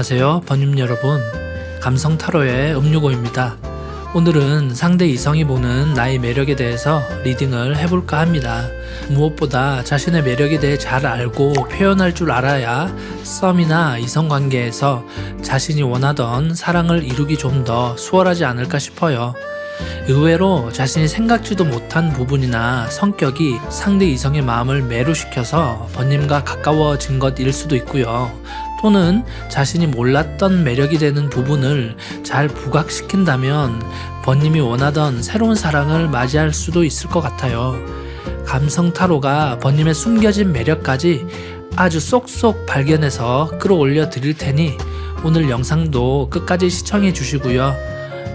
안녕하세요, 번님 여러분. 감성 타로의 음유고입니다. 오늘은 상대 이성이 보는 나의 매력에 대해서 리딩을 해볼까 합니다. 무엇보다 자신의 매력에 대해 잘 알고 표현할 줄 알아야 썸이나 이성 관계에서 자신이 원하던 사랑을 이루기 좀 더 수월하지 않을까 싶어요. 의외로 자신이 생각지도 못한 부분이나 성격이 상대 이성의 마음을 매료시켜서 번님과 가까워진 것일 수도 있고요. 또는 자신이 몰랐던 매력이 되는 부분을 잘 부각시킨다면 번님이 원하던 새로운 사랑을 맞이할 수도 있을 것 같아요. 감성 타로가 번님의 숨겨진 매력까지 아주 쏙쏙 발견해서 끌어올려 드릴 테니 오늘 영상도 끝까지 시청해 주시고요.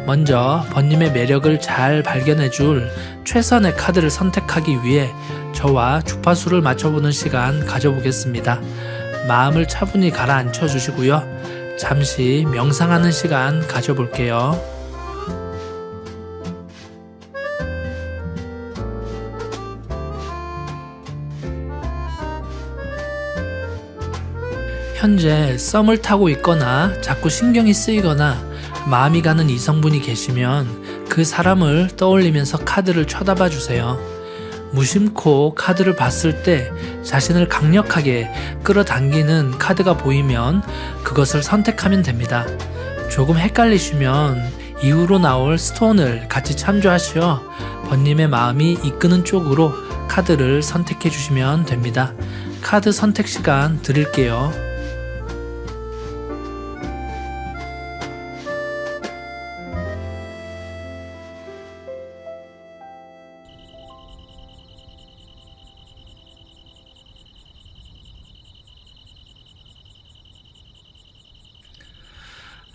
먼저 번님의 매력을 잘 발견해 줄 최선의 카드를 선택하기 위해 저와 주파수를 맞춰보는 시간 가져보겠습니다. 마음을 차분히 가라앉혀 주시고요. 잠시 명상하는 시간 가져볼게요. 현재 썸을 타고 있거나 자꾸 신경이 쓰이거나 마음이 가는 이성분이 계시면 그 사람을 떠올리면서 카드를 쳐다봐 주세요. 무심코 카드를 봤을 때 자신을 강력하게 끌어당기는 카드가 보이면 그것을 선택하면 됩니다. 조금 헷갈리시면 이후로 나올 스톤을 같이 참조하시어 번님의 마음이 이끄는 쪽으로 카드를 선택해 주시면 됩니다. 카드 선택 시간 드릴게요.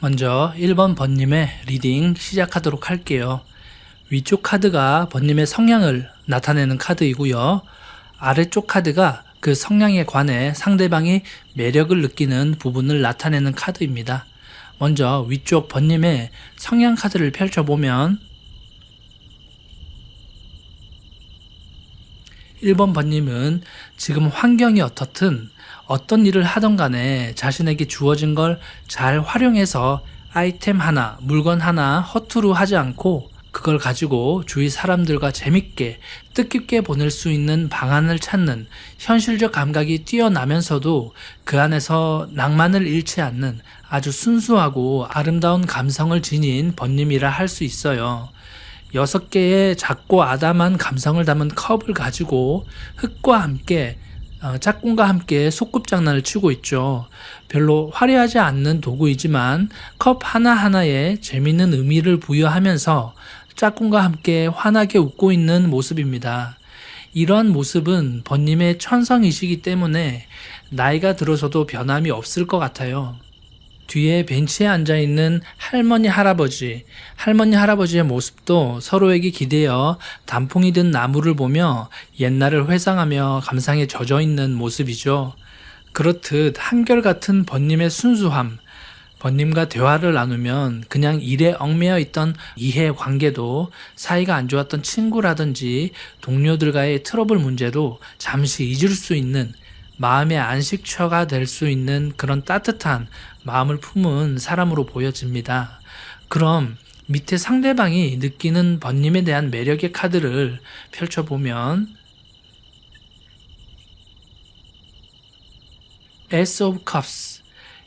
먼저 1번 번님의 리딩 시작하도록 할게요. 위쪽 카드가 번님의 성향을 나타내는 카드이고요. 아래쪽 카드가 그 성향에 관해 상대방이 매력을 느끼는 부분을 나타내는 카드입니다. 먼저 위쪽 번님의 성향 카드를 펼쳐보면 1번 번님은 지금 환경이 어떻든 어떤 일을 하던 간에 자신에게 주어진 걸 잘 활용해서 아이템 하나, 물건 하나 허투루 하지 않고 그걸 가지고 주위 사람들과 재밌게 뜻깊게 보낼 수 있는 방안을 찾는 현실적 감각이 뛰어나면서도 그 안에서 낭만을 잃지 않는 아주 순수하고 아름다운 감성을 지닌 번님이라 할 수 있어요. 여섯 개의 작고 아담한 감성을 담은 컵을 가지고 흙과 함께 어, 짝꿍과 함께 소꿉장난을 치고 있죠. 별로 화려하지 않는 도구이지만 컵 하나하나에 재밌는 의미를 부여하면서 짝꿍과 함께 환하게 웃고 있는 모습입니다. 이러한 모습은 번님의 천성이시기 때문에 나이가 들어서도 변함이 없을 것 같아요. 뒤에 벤치에 앉아 있는 할머니 할아버지, 할머니 할아버지의 모습도 서로에게 기대어 단풍이 든 나무를 보며 옛날을 회상하며 감상에 젖어 있는 모습이죠. 그렇듯 한결같은 번님의 순수함, 번님과 대화를 나누면 그냥 일에 얽매여 있던 이해 관계도 사이가 안 좋았던 친구라든지 동료들과의 트러블 문제도 잠시 잊을 수 있는 마음의 안식처가 될 수 있는 그런 따뜻한 마음을 품은 사람으로 보여집니다. 그럼 밑에 상대방이 느끼는 번님에 대한 매력의 카드를 펼쳐보면 Ace of Cups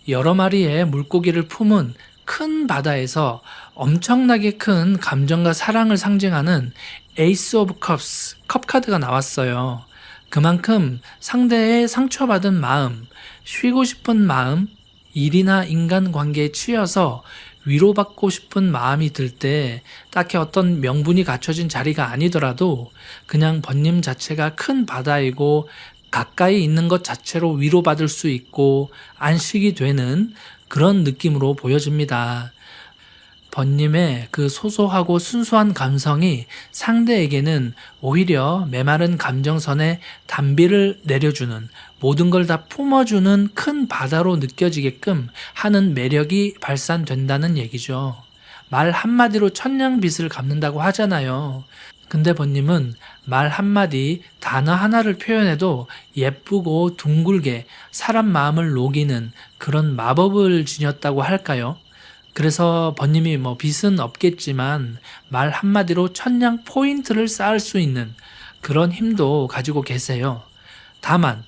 여러 마리의 물고기를 품은 큰 바다에서 엄청나게 큰 감정과 사랑을 상징하는 Ace of Cups 컵 카드가 나왔어요. 그만큼 상대의 상처받은 마음, 쉬고 싶은 마음, 일이나 인간 관계에 치여서 위로받고 싶은 마음이 들 때 딱히 어떤 명분이 갖춰진 자리가 아니더라도 그냥 번님 자체가 큰 바다이고 가까이 있는 것 자체로 위로받을 수 있고 안식이 되는 그런 느낌으로 보여집니다. 번님의 그 소소하고 순수한 감성이 상대에게는 오히려 메마른 감정선에 단비를 내려주는 모든 걸 다 품어주는 큰 바다로 느껴지게끔 하는 매력이 발산된다는 얘기죠. 말 한마디로 천냥빚을 갚는다고 하잖아요. 근데 번님은 말 한마디, 단어 하나를 표현해도 예쁘고 둥글게 사람 마음을 녹이는 그런 마법을 지녔다고 할까요? 그래서 번님이 뭐 빚은 없겠지만 말 한마디로 천냥 포인트를 쌓을 수 있는 그런 힘도 가지고 계세요. 다만,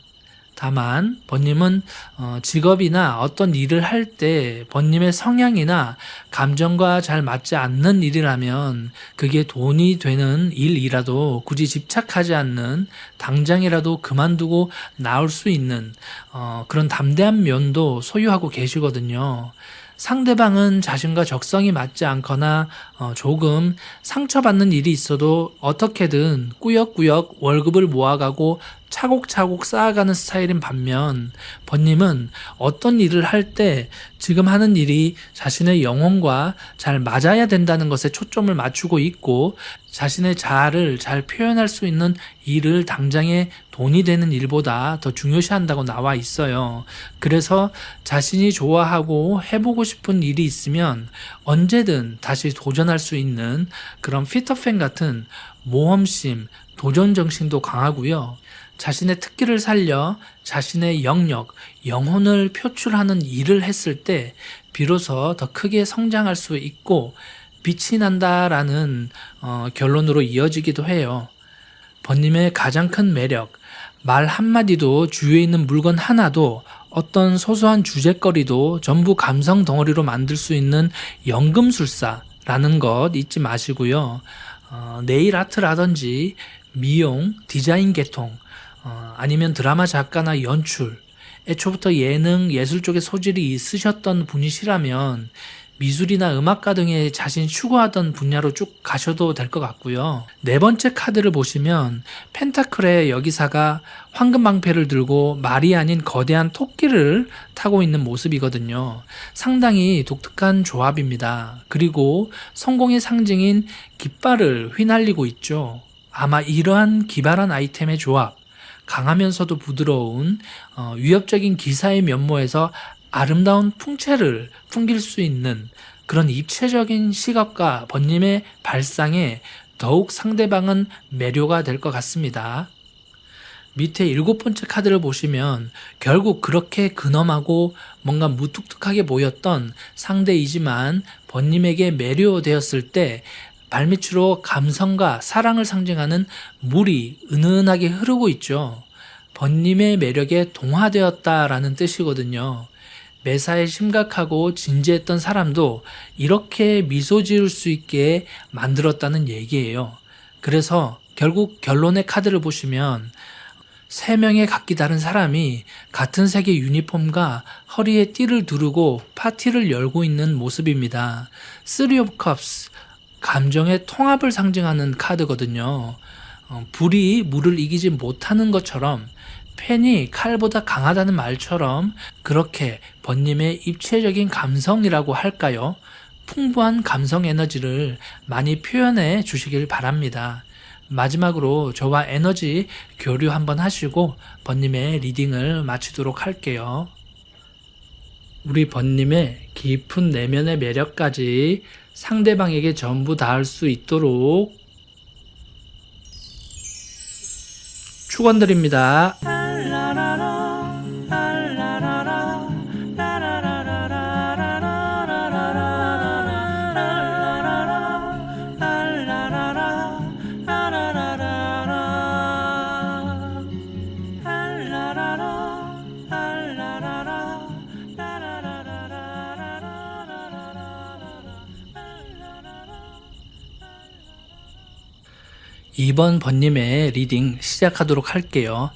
다만 번님은 어, 직업이나 어떤 일을 할 때 번님의 성향이나 감정과 잘 맞지 않는 일이라면 그게 돈이 되는 일이라도 굳이 집착하지 않는 당장이라도 그만두고 나올 수 있는 어, 그런 담대한 면도 소유하고 계시거든요. 상대방은 자신과 적성이 맞지 않거나 어, 조금 상처받는 일이 있어도 어떻게든 꾸역꾸역 월급을 모아가고 차곡차곡 쌓아가는 스타일인 반면 번님은 어떤 일을 할 때 지금 하는 일이 자신의 영혼과 잘 맞아야 된다는 것에 초점을 맞추고 있고 자신의 자아를 잘 표현할 수 있는 일을 당장에 돈이 되는 일보다 더 중요시한다고 나와 있어요. 그래서 자신이 좋아하고 해보고 싶은 일이 있으면 언제든 다시 도전할 수 있는 그런 피터팬 같은 모험심, 도전 정신도 강하고요. 자신의 특기를 살려 자신의 영역, 영혼을 표출하는 일을 했을 때 비로소 더 크게 성장할 수 있고 빛이 난다라는 어, 결론으로 이어지기도 해요. 번님의 가장 큰 매력, 말 한마디도 주위에 있는 물건 하나도 어떤 소소한 주제거리도 전부 감성 덩어리로 만들 수 있는 연금술사라는 것 잊지 마시고요. 어, 네일 아트라든지 미용, 디자인 계통, 어, 아니면 드라마 작가나 연출, 애초부터 예능, 예술 쪽에 소질이 있으셨던 분이시라면 미술이나 음악가 등의 자신이 추구하던 분야로 쭉 가셔도 될 것 같고요. 네 번째 카드를 보시면 펜타클의 여기사가 황금 방패를 들고 말이 아닌 거대한 토끼를 타고 있는 모습이거든요. 상당히 독특한 조합입니다. 그리고 성공의 상징인 깃발을 휘날리고 있죠. 아마 이러한 기발한 아이템의 조합, 강하면서도 부드러운 어, 위협적인 기사의 면모에서 아름다운 풍채를 풍길 수 있는 그런 입체적인 시각과 번님의 발상에 더욱 상대방은 매료가 될 것 같습니다. 밑에 일곱 번째 카드를 보시면 결국 그렇게 근엄하고 뭔가 무뚝뚝하게 보였던 상대이지만 번님에게 매료되었을 때 발밑으로 감성과 사랑을 상징하는 물이 은은하게 흐르고 있죠. 번님의 매력에 동화되었다라는 뜻이거든요. 매사에 심각하고 진지했던 사람도 이렇게 미소 지을 수 있게 만들었다는 얘기예요. 그래서 결국 결론의 카드를 보시면 세 명의 각기 다른 사람이 같은 색의 유니폼과 허리에 띠를 두르고 파티를 열고 있는 모습입니다. Three of Cups, 감정의 통합을 상징하는 카드거든요. 어, 불이 물을 이기지 못하는 것처럼 펜이 칼보다 강하다는 말처럼 그렇게 번님의 입체적인 감성이라고 할까요? 풍부한 감성 에너지를 많이 표현해 주시길 바랍니다. 마지막으로 저와 에너지 교류 한번 하시고 번님의 리딩을 마치도록 할게요. 우리 번님의 깊은 내면의 매력까지 상대방에게 전부 닿을 수 있도록 축원드립니다. 이번 번님의 리딩 시작하도록 할게요.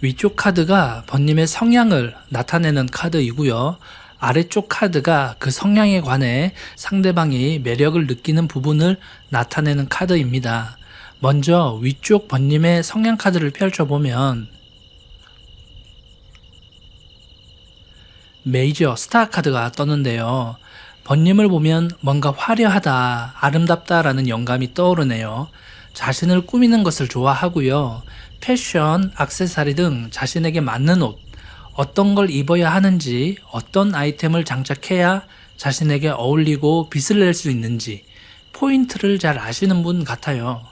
위쪽 카드가 번님의 성향을 나타내는 카드이고요. 아래쪽 카드가 그 성향에 관해 상대방이 매력을 느끼는 부분을 나타내는 카드입니다. 먼저 위쪽 번님의 성향 카드를 펼쳐보면 메이저 스타 카드가 떴는데요. 번님을 보면 뭔가 화려하다, 아름답다라는 영감이 떠오르네요. 자신을 꾸미는 것을 좋아하고요. 패션, 악세사리 등 자신에게 맞는 옷, 어떤 걸 입어야 하는지, 어떤 아이템을 장착해야 자신에게 어울리고 빛을 낼 수 있는지 포인트를 잘 아시는 분 같아요.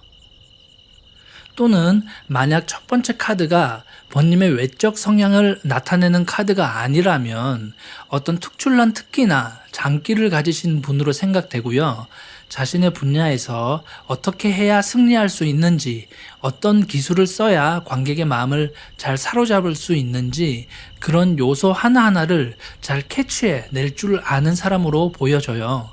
또는 만약 첫 번째 카드가 번님의 외적 성향을 나타내는 카드가 아니라면 어떤 특출난 특기나 장기를 가지신 분으로 생각되고요. 자신의 분야에서 어떻게 해야 승리할 수 있는지, 어떤 기술을 써야 관객의 마음을 잘 사로잡을 수 있는지 그런 요소 하나하나를 잘 캐치해 낼 줄 아는 사람으로 보여져요.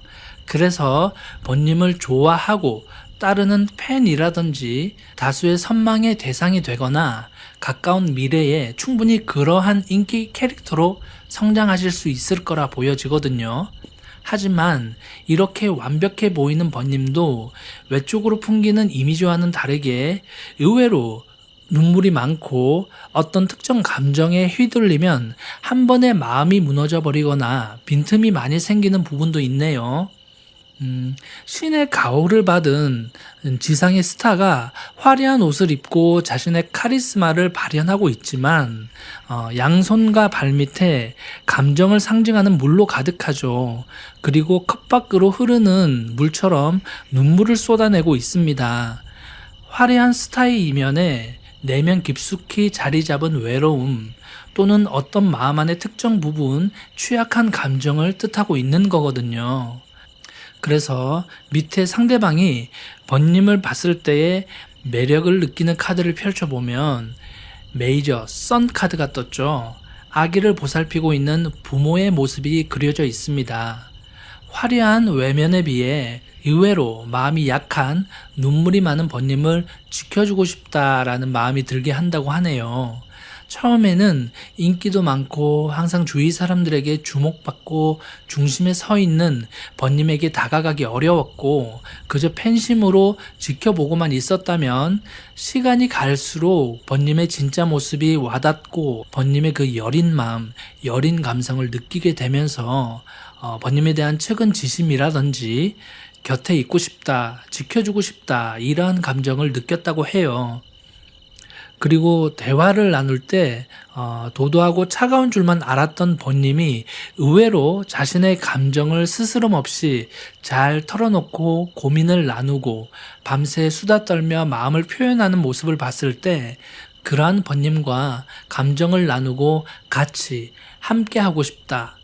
그래서 번님을 좋아하고 따르는 팬이라든지 다수의 선망의 대상이 되거나 가까운 미래에 충분히 그러한 인기 캐릭터로 성장하실 수 있을 거라 보여지거든요. 하지만 이렇게 완벽해 보이는 번님도 외적으로 풍기는 이미지와는 다르게 의외로 눈물이 많고 어떤 특정 감정에 휘둘리면 한 번에 마음이 무너져 버리거나 빈틈이 많이 생기는 부분도 있네요. 음, 신의 가호를 받은 지상의 스타가 화려한 옷을 입고 자신의 카리스마를 발현하고 있지만 어, 양손과 발밑에 감정을 상징하는 물로 가득하죠. 그리고 컵 밖으로 흐르는 물처럼 눈물을 쏟아내고 있습니다. 화려한 스타의 이면에 내면 깊숙이 자리 잡은 외로움 또는 어떤 마음 안의 특정 부분, 취약한 감정을 뜻하고 있는 거거든요. 그래서 밑에 상대방이 번님을 봤을 때의 매력을 느끼는 카드를 펼쳐보면 메이저 선 카드가 떴죠. 아기를 보살피고 있는 부모의 모습이 그려져 있습니다. 화려한 외면에 비해 의외로 마음이 약한 눈물이 많은 번님을 지켜주고 싶다라는 마음이 들게 한다고 하네요. 처음에는 인기도 많고 항상 주위 사람들에게 주목받고 중심에 서 있는 번님에게 다가가기 어려웠고 그저 팬심으로 지켜보고만 있었다면 시간이 갈수록 번님의 진짜 모습이 와닿고 번님의 그 여린 마음, 여린 감성을 느끼게 되면서 어, 번님에 대한 최근 지심이라든지 곁에 있고 싶다, 지켜주고 싶다, 이러한 감정을 느꼈다고 해요. 그리고 대화를 나눌 때 어, 도도하고 차가운 줄만 알았던 번님이 의외로 자신의 감정을 스스럼 없이 잘 털어놓고 고민을 나누고 밤새 수다 떨며 마음을 표현하는 모습을 봤을 때 그러한 번님과 감정을 나누고 같이 함께 하고 싶다.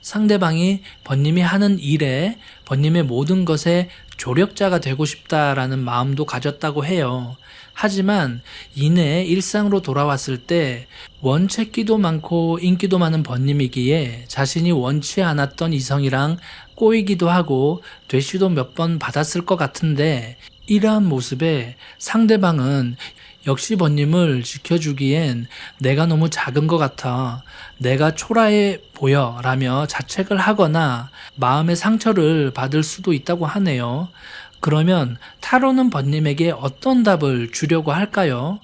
상대방이 번님이 하는 일에 번님의 모든 것에 조력자가 되고 싶다라는 마음도 가졌다고 해요. 하지만 이내 일상으로 돌아왔을 때 원체기도 많고 인기도 많은 번님이기에 자신이 원치 않았던 이성이랑 꼬이기도 하고 되시도 몇 번 받았을 것 같은데 이러한 모습에 상대방은 역시 번님을 지켜주기엔 내가 너무 작은 것 같아. 내가 초라해 보여. 라며 자책을 하거나 마음의 상처를 받을 수도 있다고 하네요. 그러면 타로는 번님에게 어떤 답을 주려고 할까요?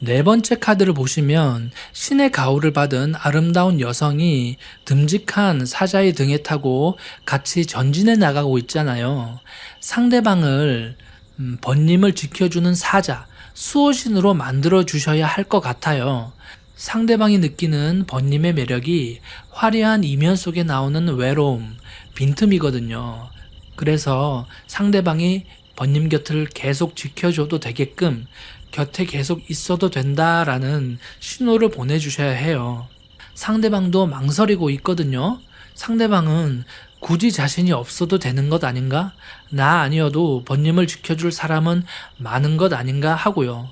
네 번째 카드를 보시면 신의 가호를 받은 아름다운 여성이 듬직한 사자의 등에 타고 같이 전진해 나가고 있잖아요. 상대방을 음, 번님을 지켜주는 사자, 수호신으로 만들어 주셔야 할 것 같아요. 상대방이 느끼는 번님의 매력이 화려한 이면 속에 나오는 외로움, 빈틈이거든요. 그래서 상대방이 번님 곁을 계속 지켜줘도 되게끔 곁에 계속 있어도 된다라는 신호를 보내주셔야 해요. 상대방도 망설이고 있거든요. 상대방은 굳이 자신이 없어도 되는 것 아닌가? 나 아니어도 번님을 지켜줄 사람은 많은 것 아닌가 하고요.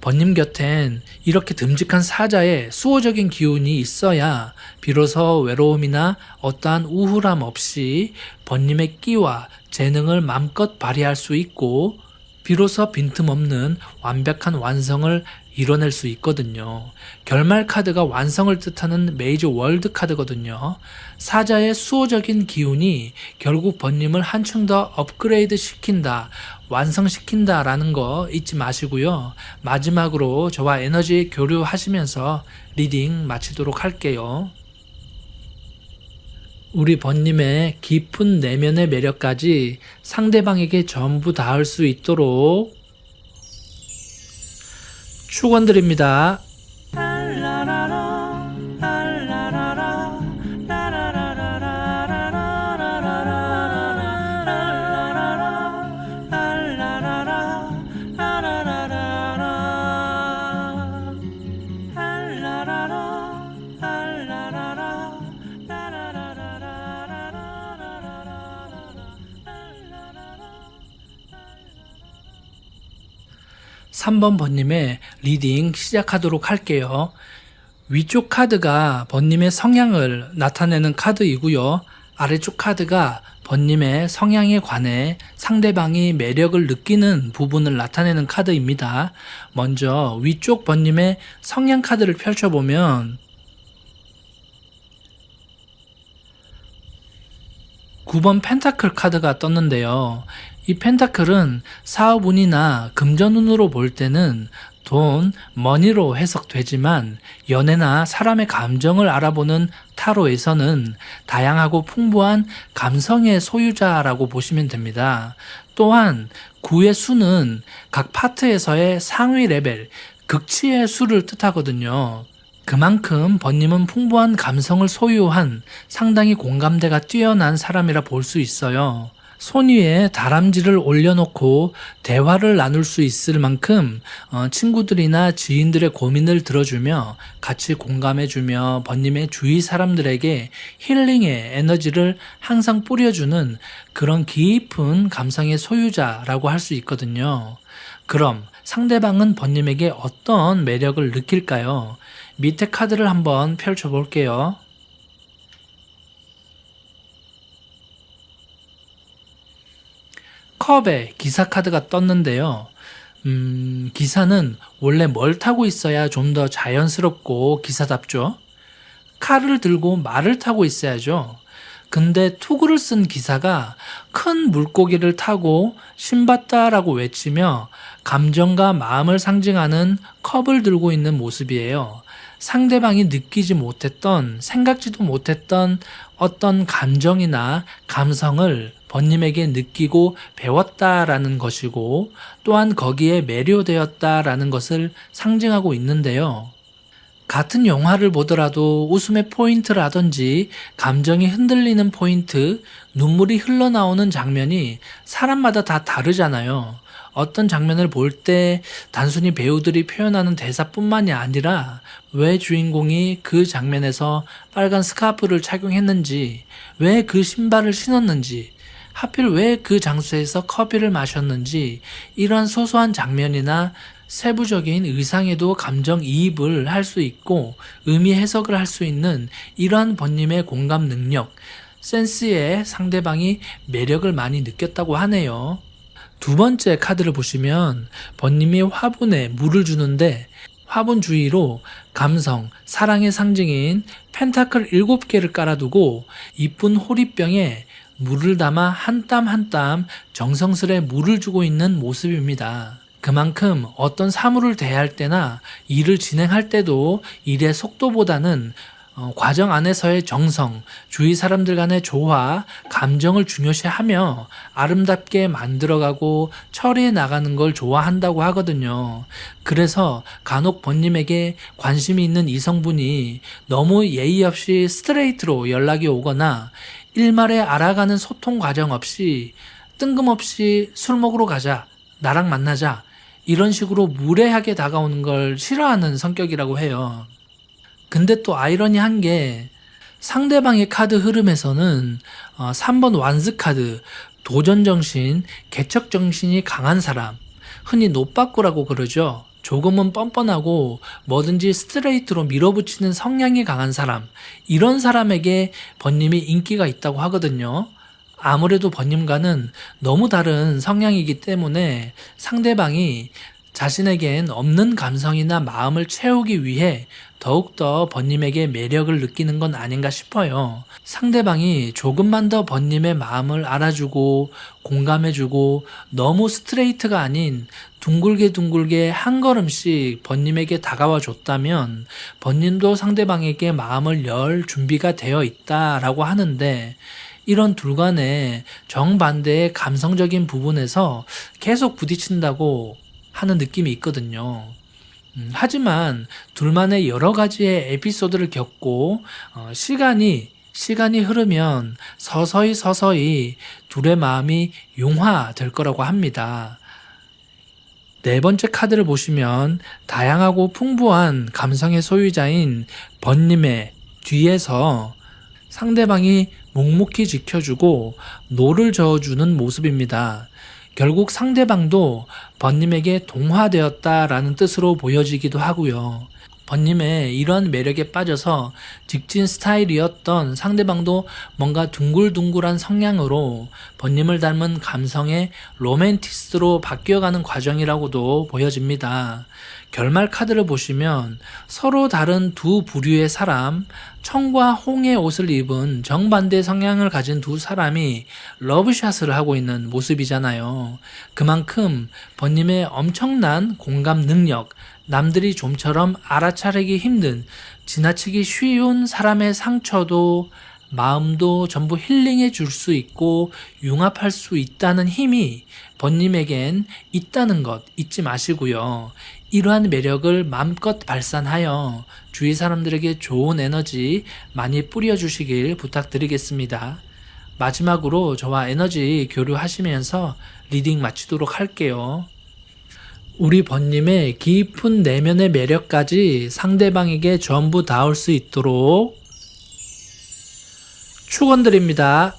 번님 곁엔 이렇게 듬직한 사자의 수호적인 기운이 있어야 비로소 외로움이나 어떠한 우울함 없이 번님의 끼와 재능을 마음껏 발휘할 수 있고 비로소 빈틈없는 완벽한 완성을 이뤄낼 수 있거든요. 결말 카드가 완성을 뜻하는 메이저 월드 카드거든요. 사자의 수호적인 기운이 결국 번님을 한층 더 업그레이드 시킨다, 완성시킨다 라는 거 잊지 마시고요. 마지막으로 저와 에너지 교류하시면서 리딩 마치도록 할게요. 우리 번님의 깊은 내면의 매력까지 상대방에게 전부 닿을 수 있도록 축원드립니다. 3번 번님의 리딩 시작하도록 할게요. 위쪽 카드가 번님의 성향을 나타내는 카드이고요. 아래쪽 카드가 번님의 성향에 관해 상대방이 매력을 느끼는 부분을 나타내는 카드입니다. 먼저 위쪽 번님의 성향 카드를 펼쳐보면 9번 펜타클 카드가 떴는데요. 이 펜타클은 사업운이나 금전운으로 볼 때는 돈, 머니로 해석되지만 연애나 사람의 감정을 알아보는 타로에서는 다양하고 풍부한 감성의 소유자라고 보시면 됩니다. 또한 구의 수는 각 파트에서의 상위 레벨, 극치의 수를 뜻하거든요. 그만큼 번님은 풍부한 감성을 소유한 상당히 공감대가 뛰어난 사람이라 볼 수 있어요. 손 위에 다람쥐를 올려놓고 대화를 나눌 수 있을 만큼 어, 친구들이나 지인들의 고민을 들어주며 같이 공감해주며 번님의 주위 사람들에게 힐링의 에너지를 항상 뿌려주는 그런 깊은 감성의 소유자라고 할 수 있거든요. 그럼 상대방은 번님에게 어떤 매력을 느낄까요? 밑에 카드를 한번 펼쳐볼게요. 컵에 기사 카드가 떴는데요. 음, 기사는 원래 뭘 타고 있어야 좀 더 자연스럽고 기사답죠? 칼을 들고 말을 타고 있어야죠. 근데 투구를 쓴 기사가 큰 물고기를 타고 신봤다라고 외치며 감정과 마음을 상징하는 컵을 들고 있는 모습이에요. 상대방이 느끼지 못했던, 생각지도 못했던 어떤 감정이나 감성을 번님에게 느끼고 배웠다라는 것이고 또한 거기에 매료되었다라는 것을 상징하고 있는데요. 같은 영화를 보더라도 웃음의 포인트라든지 감정이 흔들리는 포인트, 눈물이 흘러나오는 장면이 사람마다 다 다르잖아요. 어떤 장면을 볼 때 단순히 배우들이 표현하는 대사뿐만이 아니라 왜 주인공이 그 장면에서 빨간 스카프를 착용했는지, 왜 그 신발을 신었는지, 하필 왜 그 장소에서 커피를 마셨는지 이러한 소소한 장면이나 세부적인 의상에도 감정 이입을 할 수 있고 의미 해석을 할 수 있는 이러한 번님의 공감 능력, 센스에 상대방이 매력을 많이 느꼈다고 하네요. 두 번째 카드를 보시면 번님이 화분에 물을 주는데 화분 주위로 감성, 사랑의 상징인 펜타클 7개를 깔아두고 이쁜 호리병에 물을 담아 한 땀 한 땀 정성스레 물을 주고 있는 모습입니다. 그만큼 어떤 사물을 대할 때나 일을 진행할 때도 일의 속도보다는 어, 과정 안에서의 정성, 주위 사람들 간의 조화, 감정을 중요시하며 아름답게 만들어가고 처리해 나가는 걸 좋아한다고 하거든요. 그래서 간혹 번님에게 관심이 있는 이성분이 너무 예의 없이 스트레이트로 연락이 오거나 일말에 알아가는 소통 과정 없이 뜬금없이 술 먹으러 가자, 나랑 만나자, 이런 식으로 무례하게 다가오는 걸 싫어하는 성격이라고 해요. 근데 또 아이러니한 게 상대방의 카드 흐름에서는 어, 3번 완스 카드, 도전 정신, 개척 정신이 강한 사람, 흔히 노빠꾸라고 그러죠. 조금은 뻔뻔하고 뭐든지 스트레이트로 밀어붙이는 성향이 강한 사람, 이런 사람에게 번님이 인기가 있다고 하거든요. 아무래도 번님과는 너무 다른 성향이기 때문에 상대방이 자신에겐 없는 감성이나 마음을 채우기 위해 더욱더 번님에게 매력을 느끼는 건 아닌가 싶어요. 상대방이 조금만 더 번님의 마음을 알아주고 공감해주고 너무 스트레이트가 아닌 둥글게 둥글게 한 걸음씩 번님에게 다가와 줬다면 번님도 상대방에게 마음을 열 준비가 되어 있다라고 하는데 이런 둘 간의 정반대의 감성적인 부분에서 계속 부딪힌다고 하는 느낌이 있거든요. 음, 하지만 둘만의 여러 가지의 에피소드를 겪고 어, 시간이 시간이 흐르면 서서히 서서히 둘의 마음이 용화될 거라고 합니다. 네 번째 카드를 보시면 다양하고 풍부한 감성의 소유자인 번님의 뒤에서 상대방이 묵묵히 지켜주고 노를 저어주는 모습입니다. 결국 상대방도 번님에게 동화되었다라는 뜻으로 보여지기도 하고요. 번님의 이런 매력에 빠져서 직진 스타일이었던 상대방도 뭔가 둥글둥글한 성향으로 번님을 닮은 감성의 로맨티스트로 바뀌어가는 과정이라고도 보여집니다. 결말 카드를 보시면 서로 다른 두 부류의 사람, 청과 홍의 옷을 입은 정반대 성향을 가진 두 사람이 러브샷을 하고 있는 모습이잖아요. 그만큼 번님의 엄청난 공감 능력, 남들이 좀처럼 알아차리기 힘든 지나치기 쉬운 사람의 상처도 마음도 전부 힐링해 줄 수 있고 융합할 수 있다는 힘이 번님에겐 있다는 것 잊지 마시고요. 이러한 매력을 마음껏 발산하여 주위 사람들에게 좋은 에너지 많이 뿌려주시길 부탁드리겠습니다. 마지막으로 저와 에너지 교류하시면서 리딩 마치도록 할게요. 우리 번님의 깊은 내면의 매력까지 상대방에게 전부 닿을 수 있도록 축원드립니다.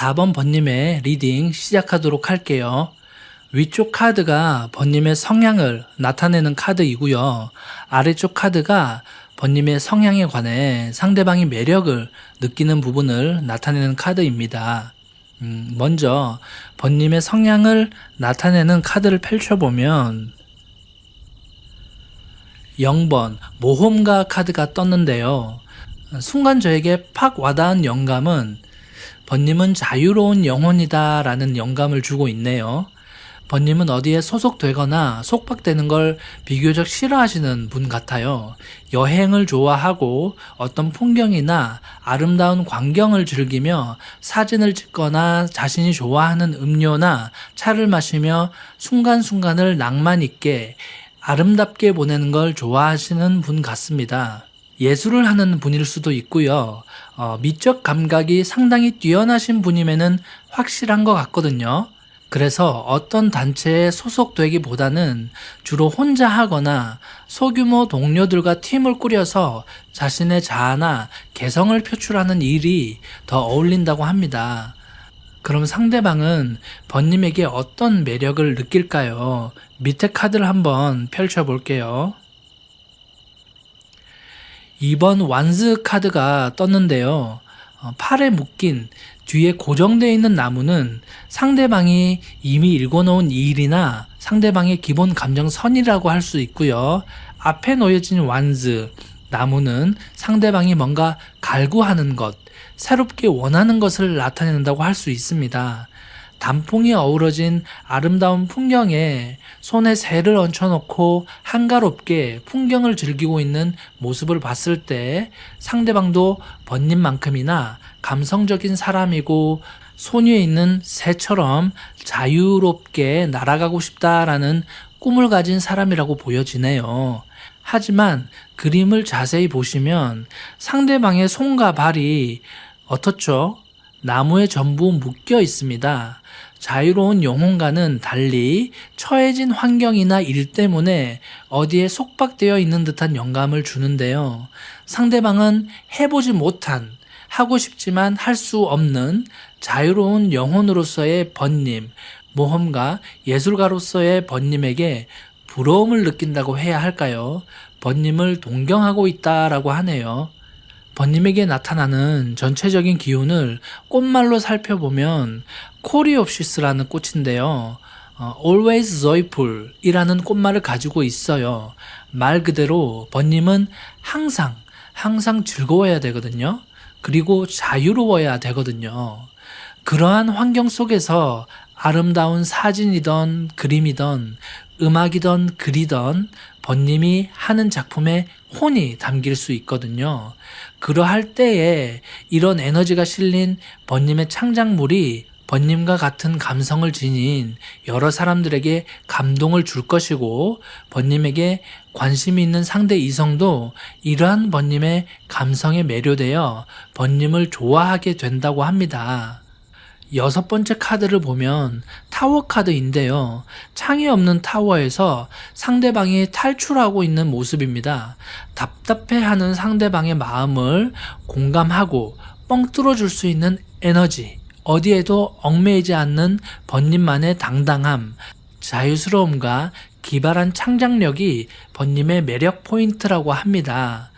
사번 번님의 리딩 시작하도록 할게요. 위쪽 카드가 번님의 성향을 나타내는 카드이고요. 아래쪽 카드가 번님의 성향에 관해 상대방의 매력을 느끼는 부분을 나타내는 카드입니다. 음, 먼저 번님의 성향을 나타내는 카드를 펼쳐보면 0번 모험가 카드가 떴는데요. 순간 저에게 팍 와닿은 영감은 번님은 자유로운 영혼이다 라는 영감을 주고 있네요. 번님은 어디에 소속되거나 속박되는 걸 비교적 싫어하시는 분 같아요. 여행을 좋아하고 어떤 풍경이나 아름다운 광경을 즐기며 사진을 찍거나 자신이 좋아하는 음료나 차를 마시며 순간순간을 낭만 있게 아름답게 보내는 걸 좋아하시는 분 같습니다. 예술을 하는 분일 수도 있고요. 어, 미적 감각이 상당히 뛰어나신 분임에는 확실한 것 같거든요. 그래서 어떤 단체에 소속되기보다는 주로 혼자 하거나 소규모 동료들과 팀을 꾸려서 자신의 자아나 개성을 표출하는 일이 더 어울린다고 합니다. 그럼 상대방은 번님에게 어떤 매력을 느낄까요? 밑에 카드를 한번 펼쳐볼게요. 2번 완스 카드가 떴는데요. 어, 팔에 묶인 뒤에 고정되어 있는 나무는 상대방이 이미 읽어놓은 일이나 상대방의 기본 감정선이라고 할 수 있고요. 앞에 놓여진 완스, 나무는 상대방이 뭔가 갈구하는 것, 새롭게 원하는 것을 나타낸다고 할 수 있습니다. 단풍이 어우러진 아름다운 풍경에 손에 새를 얹혀놓고 한가롭게 풍경을 즐기고 있는 모습을 봤을 때 상대방도 번님만큼이나 감성적인 사람이고 손 위에 있는 새처럼 자유롭게 날아가고 싶다라는 꿈을 가진 사람이라고 보여지네요. 하지만 그림을 자세히 보시면 상대방의 손과 발이 어떻죠? 나무에 전부 묶여 있습니다. 자유로운 영혼과는 달리 처해진 환경이나 일 때문에 어디에 속박되어 있는 듯한 영감을 주는데요. 상대방은 해보지 못한, 하고 싶지만 할 수 없는 자유로운 영혼으로서의 번님, 모험가, 예술가로서의 번님에게 부러움을 느낀다고 해야 할까요? 번님을 동경하고 있다라고 하네요. 번님에게 나타나는 전체적인 기운을 꽃말로 살펴보면 코리옵시스라는 꽃인데요. 어, always joyful 이라는 꽃말을 가지고 있어요. 말 그대로 번님은 항상, 항상 즐거워야 되거든요. 그리고 자유로워야 되거든요. 그러한 환경 속에서 아름다운 사진이던 그림이던 음악이던 글이던 번님이 하는 작품에 혼이 담길 수 있거든요. 그러할 때에 이런 에너지가 실린 번님의 창작물이 번님과 같은 감성을 지닌 여러 사람들에게 감동을 줄 것이고 번님에게 관심이 있는 상대 이성도 이러한 번님의 감성에 매료되어 번님을 좋아하게 된다고 합니다. 여섯 번째 카드를 보면 타워 카드인데요. 창이 없는 타워에서 상대방이 탈출하고 있는 모습입니다. 답답해하는 상대방의 마음을 공감하고 뻥 뚫어줄 수 있는 에너지, 어디에도 얽매이지 않는 번님만의 당당함, 자유스러움과 기발한 창작력이 번님의 매력 포인트라고 합니다.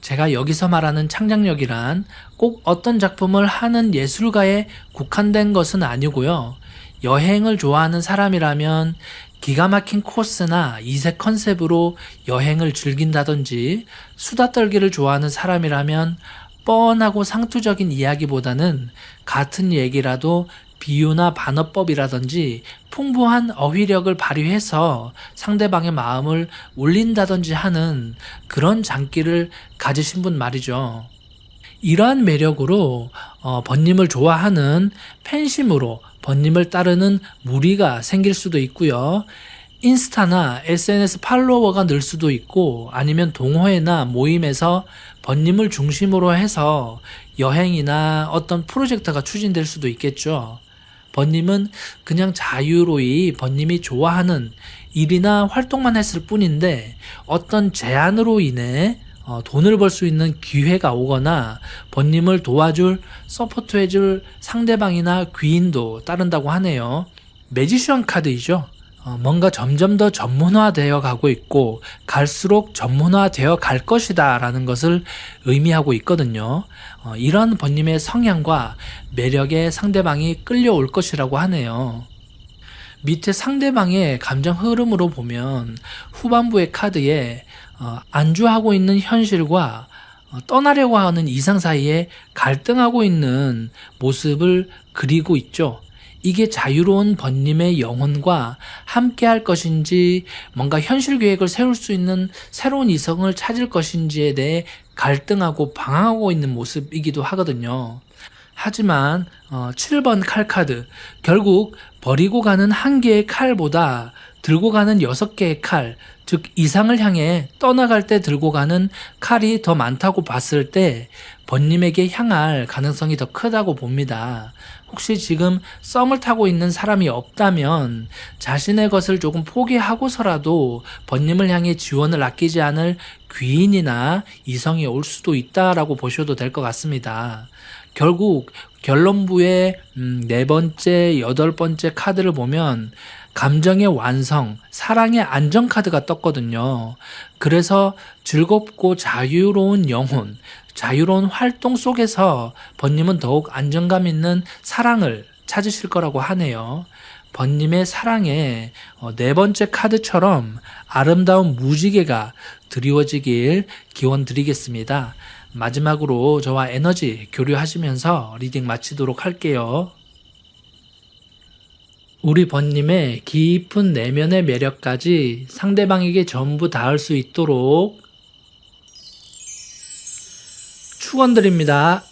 제가 여기서 말하는 창작력이란 꼭 어떤 작품을 하는 예술가에 국한된 것은 아니고요. 여행을 좋아하는 사람이라면 기가 막힌 코스나 이색 컨셉으로 여행을 즐긴다든지 수다 떨기를 좋아하는 사람이라면 뻔하고 상투적인 이야기보다는 같은 얘기라도 비유나 반어법이라든지 풍부한 어휘력을 발휘해서 상대방의 마음을 울린다든지 하는 그런 장기를 가지신 분 말이죠. 이러한 매력으로 어, 번님을 좋아하는 팬심으로 번님을 따르는 무리가 생길 수도 있고요. 인스타나 SNS 팔로워가 늘 수도 있고 아니면 동호회나 모임에서 번님을 중심으로 해서 여행이나 어떤 프로젝트가 추진될 수도 있겠죠. 번님은 그냥 자유로이 번님이 좋아하는 일이나 활동만 했을 뿐인데 어떤 제안으로 인해 어, 돈을 벌 수 있는 기회가 오거나 번님을 도와줄 서포트해줄 상대방이나 귀인도 따른다고 하네요. 매지션 카드이죠. 어, 뭔가 점점 더 전문화되어 가고 있고 갈수록 전문화되어 갈 것이다 라는 것을 의미하고 있거든요. 어, 이런 번님의 성향과 매력에 상대방이 끌려올 것이라고 하네요. 밑에 상대방의 감정 흐름으로 보면 후반부의 카드에 어, 안주하고 있는 현실과 어, 떠나려고 하는 이상 사이에 갈등하고 있는 모습을 그리고 있죠. 이게 자유로운 번님의 영혼과 함께 할 것인지 뭔가 현실 계획을 세울 수 있는 새로운 이성을 찾을 것인지에 대해 갈등하고 방황하고 있는 모습이기도 하거든요. 하지만 어, 7번 칼 카드 결국 버리고 가는 한 개의 칼보다 들고 가는 여섯 개의 칼, 즉 이상을 향해 떠나갈 때 들고 가는 칼이 더 많다고 봤을 때 번님에게 향할 가능성이 더 크다고 봅니다. 혹시 지금 썸을 타고 있는 사람이 없다면 자신의 것을 조금 포기하고서라도 번님을 향해 지원을 아끼지 않을 귀인이나 이성이 올 수도 있다라고 보셔도 될 것 같습니다. 결국 결론부의 음, 네 번째, 여덟 번째 카드를 보면 감정의 완성, 사랑의 안정 카드가 떴거든요. 그래서 즐겁고 자유로운 영혼, 자유로운 활동 속에서 번님은 더욱 안정감 있는 사랑을 찾으실 거라고 하네요. 번님의 사랑에 어, 네 번째 카드처럼 아름다운 무지개가 드리워지길 기원 드리겠습니다. 마지막으로 저와 에너지 교류하시면서 리딩 마치도록 할게요. 우리 번님의 깊은 내면의 매력까지 상대방에게 전부 닿을 수 있도록 축원드립니다.